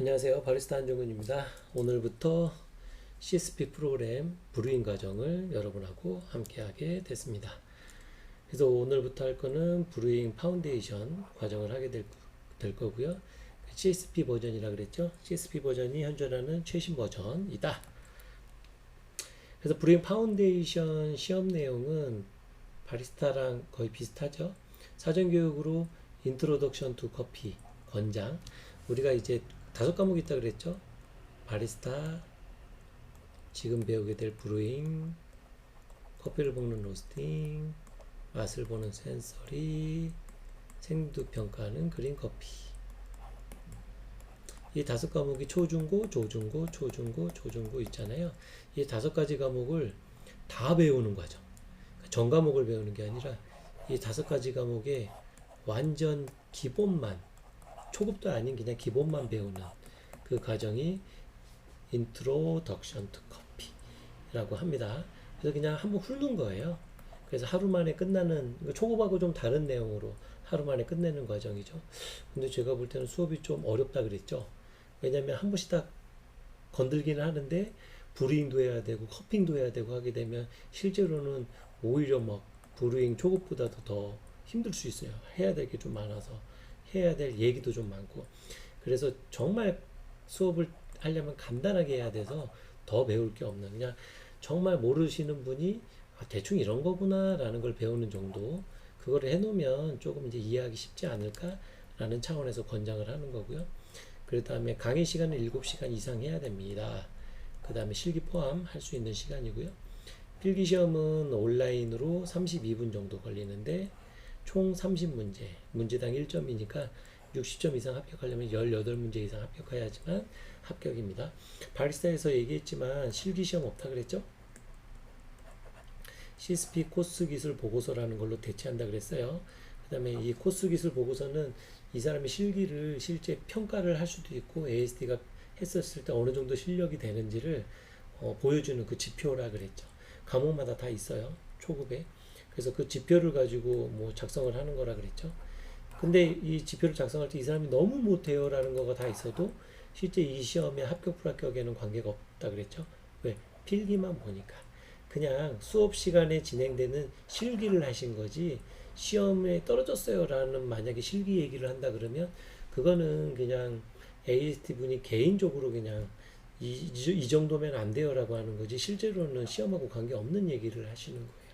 안녕하세요. 바리스타 한종근입니다. 오늘부터 CSP 프로그램 브루잉 과정을 여러분하고 함께 하게 됐습니다. 그래서 오늘부터 할 거는 브루잉 파운데이션 과정을 하게 될, 될 거고요. CSP 버전이라 그랬죠. CSP 버전이 현존하는 최신 버전이다. 그래서 브루잉 파운데이션 시험 내용은 바리스타랑 거의 비슷하죠. 사전 교육으로 인트로덕션 투 커피 권장 우리가 이제 다섯 과목 있다 그랬죠. 바리스타 지금 배우게 될 브루잉 커피를 볶는 로스팅 맛을 보는 센서리 생두 평가하는 그린 커피 이 다섯 과목이 초중고 조중고 초중고 조중고 있잖아요. 이 다섯 가지 과목을 다 배우는 과정. 전 과목을 배우는 게 아니라 이 다섯 가지 과목에 완전 기본만 초급도 아닌 그냥 기본만 배우는 그 과정이 인트로덕션 투 커피라고 합니다. 그래서 그냥 한번 훑는 거예요. 그래서 하루 만에 끝나는 초급하고 좀 다른 내용으로 하루 만에 끝내는 과정이죠. 근데 제가 볼 때는 수업이 좀 어렵다 그랬죠. 왜냐면 한 번씩 다 건들기는 하는데 브루잉도 해야 되고 커핑도 해야 되고 하게 되면 실제로는 오히려 막 브루잉 초급보다도 더 힘들 수 있어요. 해야 될 게 좀 많아서 해야 될 얘기도 좀 많고 그래서 정말 수업을 하려면 간단하게 해야 돼서 더 배울 게 없는 그냥 정말 모르시는 분이 아, 대충 이런 거구나 라는 걸 배우는 정도 그거를 해놓으면 조금 이제 이해하기 쉽지 않을까 라는 차원에서 권장을 하는 거고요. 그 다음에 강의 시간은 7시간 이상 해야 됩니다. 그 다음에 실기 포함 할 수 있는 시간이고요. 필기 시험은 온라인으로 32분 정도 걸리는데 총 30문제, 문제당 1점이니까 60점 이상 합격하려면 18문제 이상 합격해야지만 합격입니다. 바리스타에서 얘기했지만 실기 시험 없다 그랬죠? CSP 코스 기술 보고서라는 걸로 대체한다 그랬어요. 그 다음에 이 코스 기술 보고서는 이 사람의 실기를 실제 평가를 할 수도 있고 ASD가 했었을 때 어느 정도 실력이 되는지를 어, 보여주는 그 지표라 그랬죠. 과목마다 다 있어요. 초급에. 그래서 그 지표를 가지고 뭐 작성을 하는 거라 그랬죠. 근데 이 지표를 작성할 때 이 사람이 너무 못해요라는 거가 다 있어도 실제 이 시험에 합격 불합격에는 관계가 없다 그랬죠. 왜? 필기만 보니까. 그냥 수업 시간에 진행되는 실기를 하신 거지 시험에 떨어졌어요라는 만약에 실기 얘기를 한다 그러면 그거는 그냥 AST 분이 개인적으로 그냥 이, 이, 이 정도면 안 돼요라고 하는 거지 실제로는 시험하고 관계 없는 얘기를 하시는 거예요.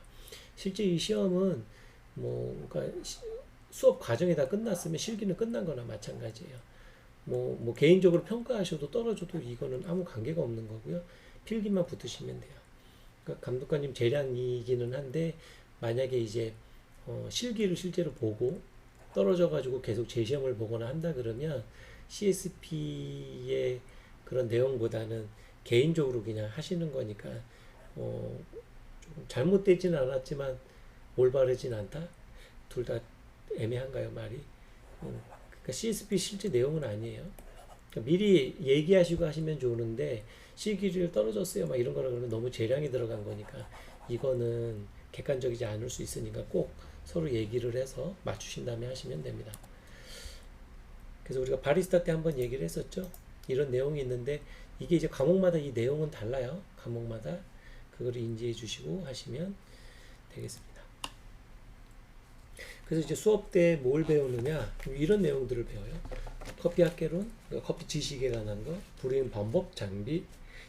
실제 이 시험은 뭐 그러니까 시, 수업 과정이 다 끝났으면 실기는 끝난 거나 마찬가지예요. 뭐, 뭐 개인적으로 평가하셔도 떨어져도 이거는 아무 관계가 없는 거고요. 필기만 붙으시면 돼요. 그러니까 감독관님 재량이기는 한데 만약에 이제 어, 실기를 실제로 보고 떨어져 가지고 계속 재시험을 보거나 한다 그러면 CSP의 그런 내용보다는 개인적으로 그냥 하시는 거니까 어, 좀 잘못되지는 않았지만 올바르진 않다. 둘 다 애매한가요 말이? 음, 그러니까 CSP 실제 내용은 아니에요. 그러니까 미리 얘기하시고 하시면 좋은데 실기를 떨어졌어요 막 이런 거라 그러면 너무 재량이 들어간 거니까 이거는 객관적이지 않을 수 있으니까 꼭 서로 얘기를 해서 맞추신 다음에 하시면 됩니다. 그래서 우리가 바리스타 때 한번 얘기를 했었죠. 이런 내용이 있는데 이게 이제 과목마다 이 내용은 달라요. 과목마다 그거를 인지해 주시고 하시면 되겠습니다. 그래서 이제 수업 때 뭘 배우느냐 이런 내용들을 배워요. 커피 학개론, 그러니까 커피 지식에 관한 거, 불임 방법, 장비,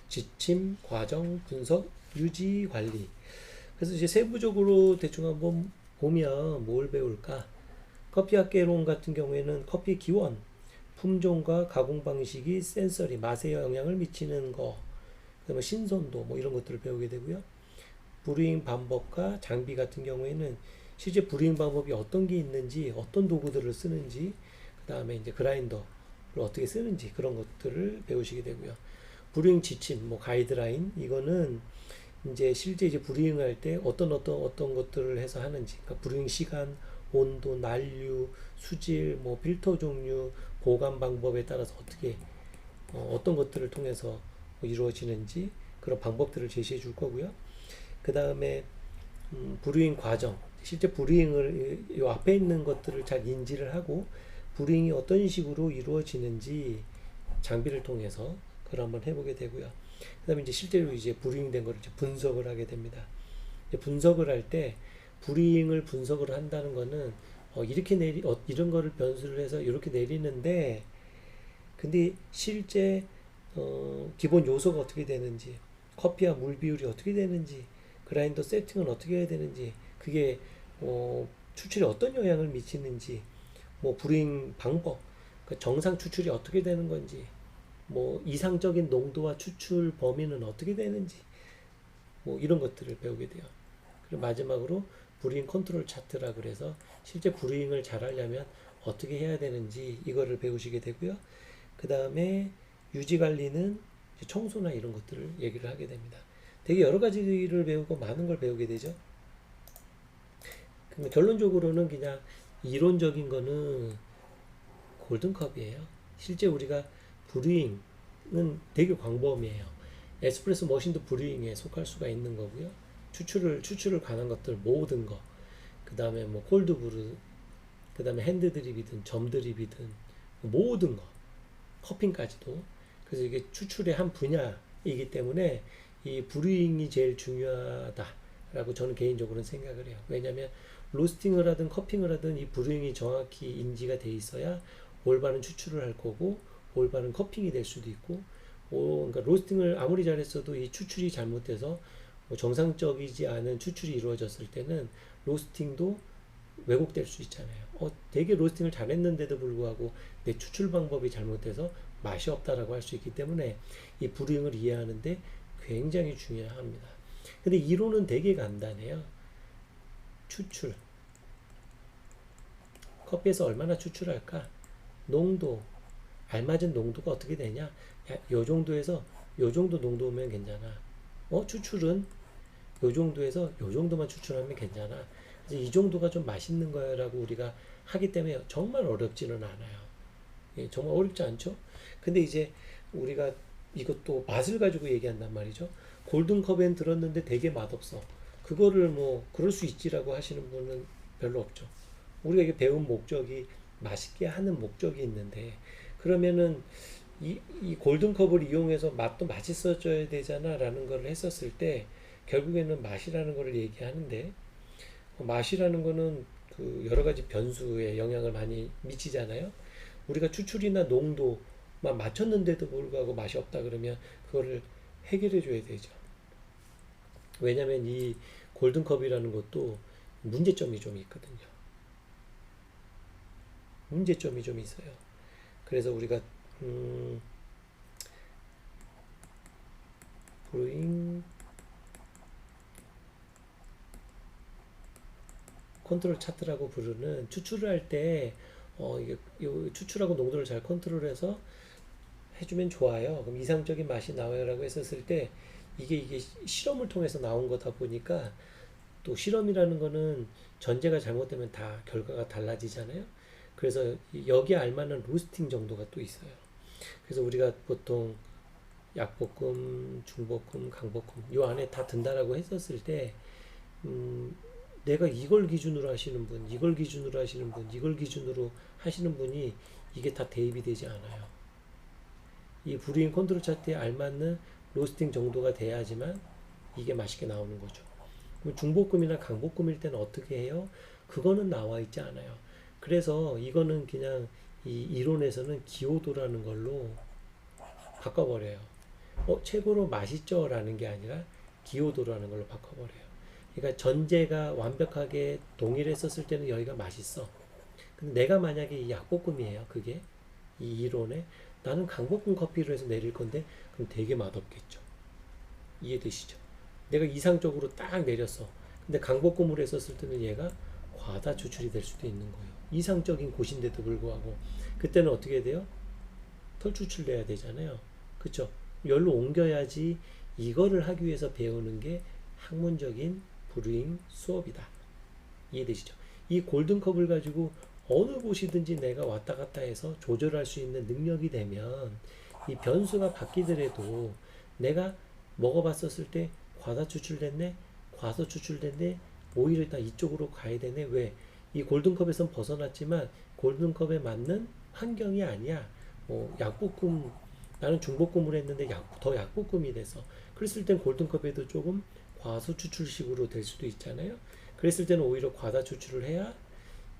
지침, 과정, 분석, 유지, 관리. 그래서 이제 세부적으로 대충 한번 보면 뭘 배울까? 커피 학개론 같은 경우에는 커피 기원, 품종과 가공 방식이 센서리, 맛에 영향을 미치는 거, 그다음에 신선도 뭐 이런 것들을 배우게 되고요. 브루잉 방법과 장비 같은 경우에는 실제 브루잉 방법이 어떤 게 있는지, 어떤 도구들을 쓰는지, 그다음에 이제 그라인더를 어떻게 쓰는지 그런 것들을 배우시게 되고요. 브루잉 지침, 뭐 가이드라인 이거는 이제 실제 이제 브루잉 할때 어떤 어떤 어떤 것들을 해서 하는지, 그러니까 브루잉 시간, 온도, 난류, 수질, 뭐 필터 종류, 보관 방법에 따라서 어떻게 어, 떤 것들을 통해서 이루어지는지 그런 방법들을 제시해 줄 거고요. 그 다음에 음, 브루잉 과정, 실제 브루잉을 이 앞에 있는 것들을 잘 인지를 하고 브루잉이 어떤 식으로 이루어지는지 장비를 통해서 그걸 한번 해보게 되고요. 그 다음에 이제 실제로 이제 브루잉된 거를 분석을 하게 됩니다. 분석을 할때 브루잉을 분석을 한다는 거는 어, 이렇게 내리 어, 이런 거를 변수를 해서 이렇게 내리는데 근데 실제 어, 기본 요소가 어떻게 되는지 커피와 물 비율이 어떻게 되는지 그라인더 세팅은 어떻게 해야 되는지 그게 어, 추출에 어떤 영향을 미치는지 뭐 브루잉 방법 그 정상 추출이 어떻게 되는 건지 뭐 이상적인 농도와 추출 범위는 어떻게 되는지 뭐 이런 것들을 배우게 돼요. 그리고 마지막으로 브루잉 컨트롤 차트라 그래서 실제 브루잉을 잘 하려면 어떻게 해야 되는지 이거를 배우시게 되고요. 그 다음에 유지 관리는 청소나 이런 것들을 얘기를 하게 됩니다. 되게 여러 가지를 배우고 많은 걸 배우게 되죠. 그러면 결론적으로는 그냥 이론적인 거는 골든컵이에요. 실제 우리가 브루잉은 되게 광범위해요. 에스프레소 머신도 브루잉에 속할 수가 있는 거고요. 추출을 추출을 관한 것들 모든 거. 그 다음에 뭐 콜드 브루, 그 다음에 핸드 드립이든 점 드립이든 모든 거. 커핑까지도. 그래서 이게 추출의 한 분야이기 때문에 이 브루잉이 제일 중요하다라고 저는 개인적으로는 생각을 해요. 왜냐하면 로스팅을 하든 커핑을 하든 이 브루잉이 정확히 인지가 돼 있어야 올바른 추출을 할 거고 올바른 커핑이 될 수도 있고 오, 그러니까 로스팅을 아무리 잘했어도 이 추출이 잘못돼서 뭐 정상적이지 않은 추출이 이루어졌을 때는 로스팅도 왜곡될 수 있잖아요. 어, 되게 로스팅을 잘했는데도 불구하고 내 추출 방법이 잘못돼서 맛이 없다라고 할 수 있기 때문에 이 브루잉을 이해하는데 굉장히 중요합니다. 근데 이론은 되게 간단해요. 추출. 커피에서 얼마나 추출할까? 농도, 알맞은 농도가 어떻게 되냐? 야, 요 정도에서 요 정도 농도면 괜찮아. 어, 추출은 요 정도에서 요 정도만 추출하면 괜찮아. 그래서 이 정도가 좀 맛있는 거야라고 우리가 하기 때문에 정말 어렵지는 않아요. 예, 정말 어렵지 않죠? 근데 이제 우리가 이것도 맛을 가지고 얘기한단 말이죠. 골든컵엔 들었는데 되게 맛없어. 그거를 뭐 그럴 수 있지라고 하시는 분은 별로 없죠. 우리가 이게 배운 목적이 맛있게 하는 목적이 있는데 그러면은 이, 이 골든컵을 이용해서 맛도 맛있어져야 되잖아 라는 걸 했었을 때 결국에는 맛이라는 걸 얘기하는데 어, 맛이라는 거는 그 여러 가지 변수에 영향을 많이 미치잖아요. 우리가 추출이나 농도만 맞췄는데도 불구하고 맛이 없다 그러면 그거를 해결해 줘야 되죠. 왜냐면 이 골든컵이라는 것도 문제점이 좀 있거든요. 문제점이 좀 있어요. 그래서 우리가 음, 브루잉 컨트롤 차트라고 부르는 추출을 할때 어, 이게 요 추출하고 농도를 잘 컨트롤해서 해주면 좋아요. 그럼 이상적인 맛이 나와요라고 했었을 때 이게 이게 실험을 통해서 나온 거다 보니까 또 실험이라는 거는 전제가 잘못되면 다 결과가 달라지잖아요. 그래서 여기에 알만한 로스팅 정도가 또 있어요. 그래서 우리가 보통 약볶음, 중볶음, 강볶음 요 안에 다 든다라고 했었을 때 음, 내가 이걸 기준으로 하시는 분, 이걸 기준으로 하시는 분, 이걸 기준으로 하시는 분이 이게 다 대입이 되지 않아요. 이 브루잉 컨트롤 차트에 알맞는 로스팅 정도가 돼야지만 이게 맛있게 나오는 거죠. 중볶음이나 강볶음일 때는 어떻게 해요? 그거는 나와 있지 않아요. 그래서 이거는 그냥 이 이론에서는 기호도라는 걸로 바꿔버려요. 어, 최고로 맛있죠? 라는 게 아니라 기호도라는 걸로 바꿔버려요. 그러니까 전제가 완벽하게 동일했었을 때는 여기가 맛있어. 근데 내가 만약에 이 약볶음이에요. 그게 이 이론에 나는 강볶음 커피로 해서 내릴 건데 그럼 되게 맛없겠죠. 이해되시죠? 내가 이상적으로 딱 내렸어. 근데 강볶음으로 했었을 때는 얘가 과다 추출이 될 수도 있는 거예요. 이상적인 곳인데도 불구하고 그때는 어떻게 돼요? 털 추출돼야 되잖아요. 그쵸? 열로 옮겨야지 이거를 하기 위해서 배우는 게 학문적인 브루잉 수업이다. 이해되시죠? 이 골든컵을 가지고 어느 곳이든지 내가 왔다 갔다 해서 조절할 수 있는 능력이 되면 이 변수가 바뀌더라도 내가 먹어봤었을 때 과다 추출됐네, 과소 추출됐네, 오히려 다 이쪽으로 가야 되네. 왜? 이 골든컵에선 벗어났지만 골든컵에 맞는 환경이 아니야. 뭐 약볶음 나는 중복금을 했는데 약, 더 약복금이 돼서 그랬을 땐 골든컵에도 조금 과소 추출식으로 될 수도 있잖아요. 그랬을 때는 오히려 과다 추출을 해야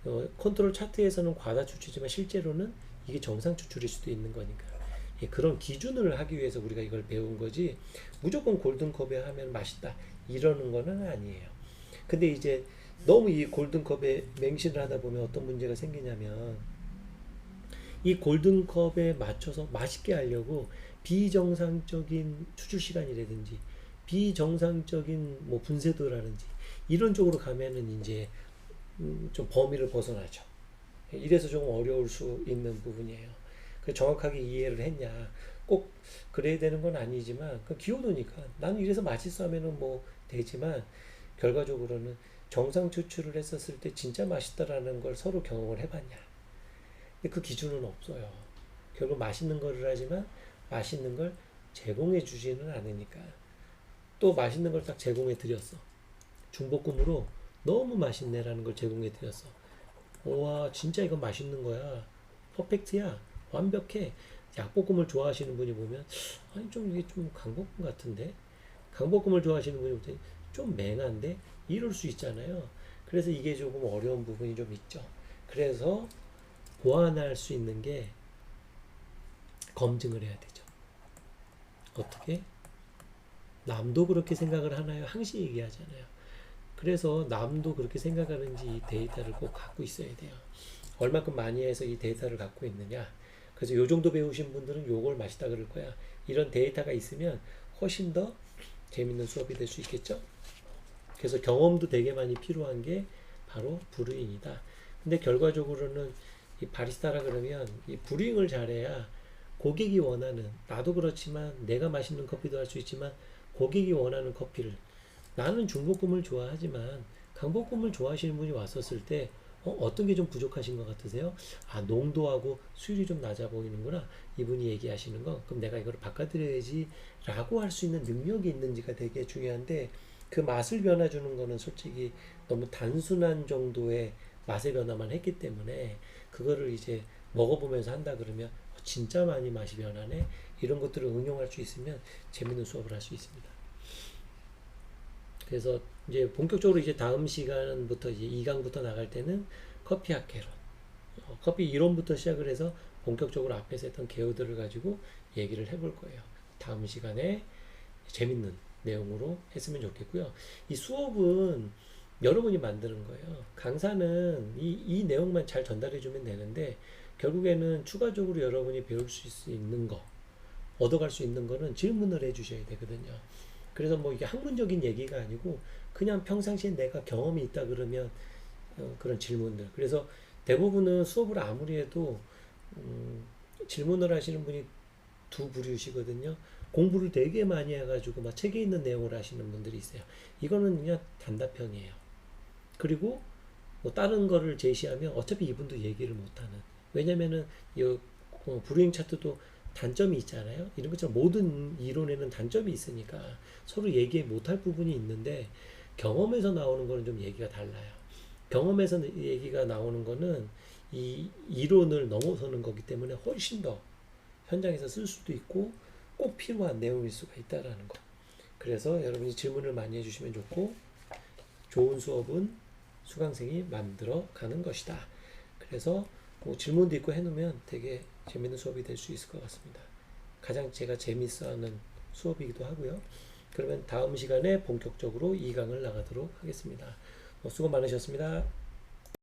어, 컨트롤 차트에서는 과다 추출이지만 실제로는 이게 정상 추출일 수도 있는 거니까 예, 그런 기준을 하기 위해서 우리가 이걸 배운 거지 무조건 골든컵에 하면 맛있다 이러는 거는 아니에요. 근데 이제 너무 이 골든컵에 맹신을 하다 보면 어떤 문제가 생기냐면 이 골든컵에 맞춰서 맛있게 하려고 비정상적인 추출 시간이라든지 비정상적인 뭐 분쇄도라든지 이런 쪽으로 가면은 이제 음, 좀 범위를 벗어나죠. 이래서 조금 어려울 수 있는 부분이에요. 그 정확하게 이해를 했냐. 꼭 그래야 되는 건 아니지만 그 기호도니까 나는 이래서 맛있어 하면은 뭐 되지만 결과적으로는 정상 추출을 했었을 때 진짜 맛있다라는 걸 서로 경험을 해봤냐. 근데 그 기준은 없어요. 결국 맛있는 거를 하지만 맛있는 걸 제공해 주지는 않으니까 또 맛있는 걸 딱 제공해 드렸어. 중복금으로 너무 맛있네라는 걸 제공해 드렸어. 와 진짜 이건 맛있는 거야. 퍼펙트야. 완벽해. 약볶음을 좋아하시는 분이 보면 아니 좀 이게 좀 강볶음 같은데 강볶음을 좋아하시는 분이 보면 좀 맹한데 이럴 수 있잖아요. 그래서 이게 조금 어려운 부분이 좀 있죠. 그래서 보완할 수 있는 게 검증을 해야 되죠. 어떻게? 남도 그렇게 생각을 하나요? 항시 얘기하잖아요. 그래서 남도 그렇게 생각하는지 이 데이터를 꼭 갖고 있어야 돼요. 얼마큼 많이 해서 이 데이터를 갖고 있느냐. 그래서 요 정도 배우신 분들은 요걸 맛있다 그럴 거야. 이런 데이터가 있으면 훨씬 더 재밌는 수업이 될 수 있겠죠? 그래서 경험도 되게 많이 필요한 게 바로 브루잉이다. 근데 결과적으로는 이 바리스타라 그러면 이 브루잉을 잘해야 고객이 원하는 나도 그렇지만 내가 맛있는 커피도 할 수 있지만 고객이 원하는 커피를 나는 중복금을 좋아하지만 강복금을 좋아하시는 분이 왔었을 때 어, 떤 게 좀 부족하신 것 같으세요? 아 농도하고 수율이 좀 낮아 보이는구나 이분이 얘기하시는 거 그럼 내가 이걸 바꿔드려야지 라고 할 수 있는 능력이 있는지가 되게 중요한데 그 맛을 변화주는 거는 솔직히 너무 단순한 정도의 맛의 변화만 했기 때문에 그거를 이제 먹어보면서 한다 그러면 어, 진짜 많이 맛이 변하네 이런 것들을 응용할 수 있으면 재밌는 수업을 할 수 있습니다. 그래서 이제 본격적으로 이제 다음 시간부터 이제 2강부터 나갈 때는 커피 학개론, 어, 커피 이론부터 시작을 해서 본격적으로 앞에서 했던 개요들을 가지고 얘기를 해볼 거예요. 다음 시간에 재밌는 내용으로 했으면 좋겠고요. 이 수업은 여러분이 만드는 거예요. 강사는 이, 이 내용만 잘 전달해 주면 되는데 결국에는 추가적으로 여러분이 배울 수 있는 거, 얻어갈 수 있는 거는 질문을 해 주셔야 되거든요. 그래서 뭐 이게 학문적인 얘기가 아니고 그냥 평상시에 내가 경험이 있다 그러면 어, 그런 질문들. 그래서 대부분은 수업을 아무리 해도 음, 질문을 하시는 분이 두 부류시거든요. 공부를 되게 많이 해가지고 막 책에 있는 내용을 하시는 분들이 있어요. 이거는 그냥 단답형이에요. 그리고 뭐 다른 거를 제시하면 어차피 이분도 얘기를 못하는. 왜냐면은 이 어, 브루잉 차트도 단점이 있잖아요. 이런 것처럼 모든 이론에는 단점이 있으니까 서로 얘기 못할 부분이 있는데 경험에서 나오는 거는 좀 얘기가 달라요. 경험에서 얘기가 나오는 거는 이 이론을 넘어서는 거기 때문에 훨씬 더 현장에서 쓸 수도 있고 꼭 필요한 내용일 수가 있다라는 거. 그래서 여러분이 질문을 많이 해주시면 좋고 좋은 수업은 수강생이 만들어 가는 것이다. 그래서 뭐 질문도 있고 해놓으면 되게 재밌는 수업이 될 수 있을 것 같습니다. 가장 제가 재밌어하는 수업이기도 하고요. 그러면 다음 시간에 본격적으로 2강을 나가도록 하겠습니다. 뭐 수고 많으셨습니다.